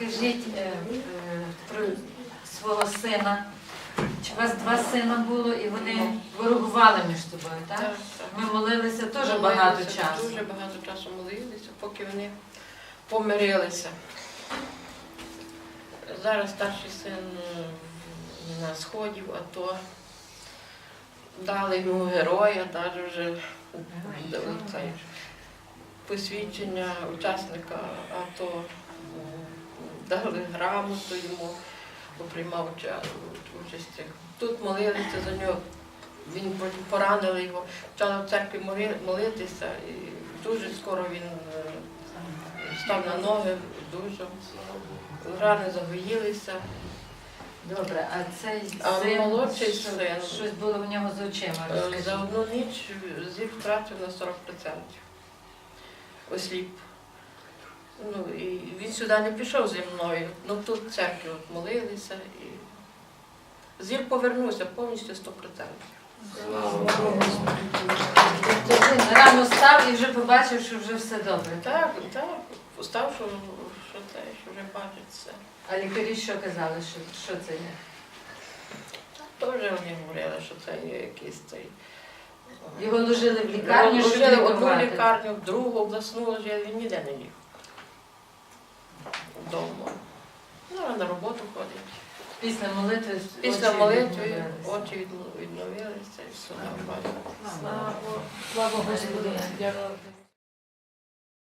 скажіть е, е, про свого сина. Чи у вас два сина було і вони ворогували між собою, так? Так, так. Ми молилися теж Молилися, багато часу. Дуже багато часу молилися, поки вони помирилися. Зараз старший син е, на сході, в АТО. Дали йому героя, навіть вже цей, посвідчення учасника АТО. Дали грамоту йому, бо приймав участь. Тут молилися за нього. Він поранили його, почали в церкві молитися, і дуже скоро він е, став на ноги, дуже рани загоїлися. Добре, а цей А син, молодший син? щось було в нього з очима. Е, розкажіть. За одну ніч зір втратив на 40%. Осліп. Ну, і він сюди не пішов зі мною, ну тут в церкві от молилися. І... Зір повернувся повністю 100%. Тобто рано став і вже побачив, що вже все добре. Так, так, постав, що, що це, що вже бачить все. А лікарі що казали, що, що це є? Теж вони говорили, що це є якийсь цей. Його ложили в лікарню, щоб Ложили в одну лікувати. лікарню, в другу обласну ложили, він ніде не ліг. Вдома. Ну, на роботу ходить. Після молитви Після очі молитви відновилися. очі відновилися і все нормально. Слава Богу. Слава Господу.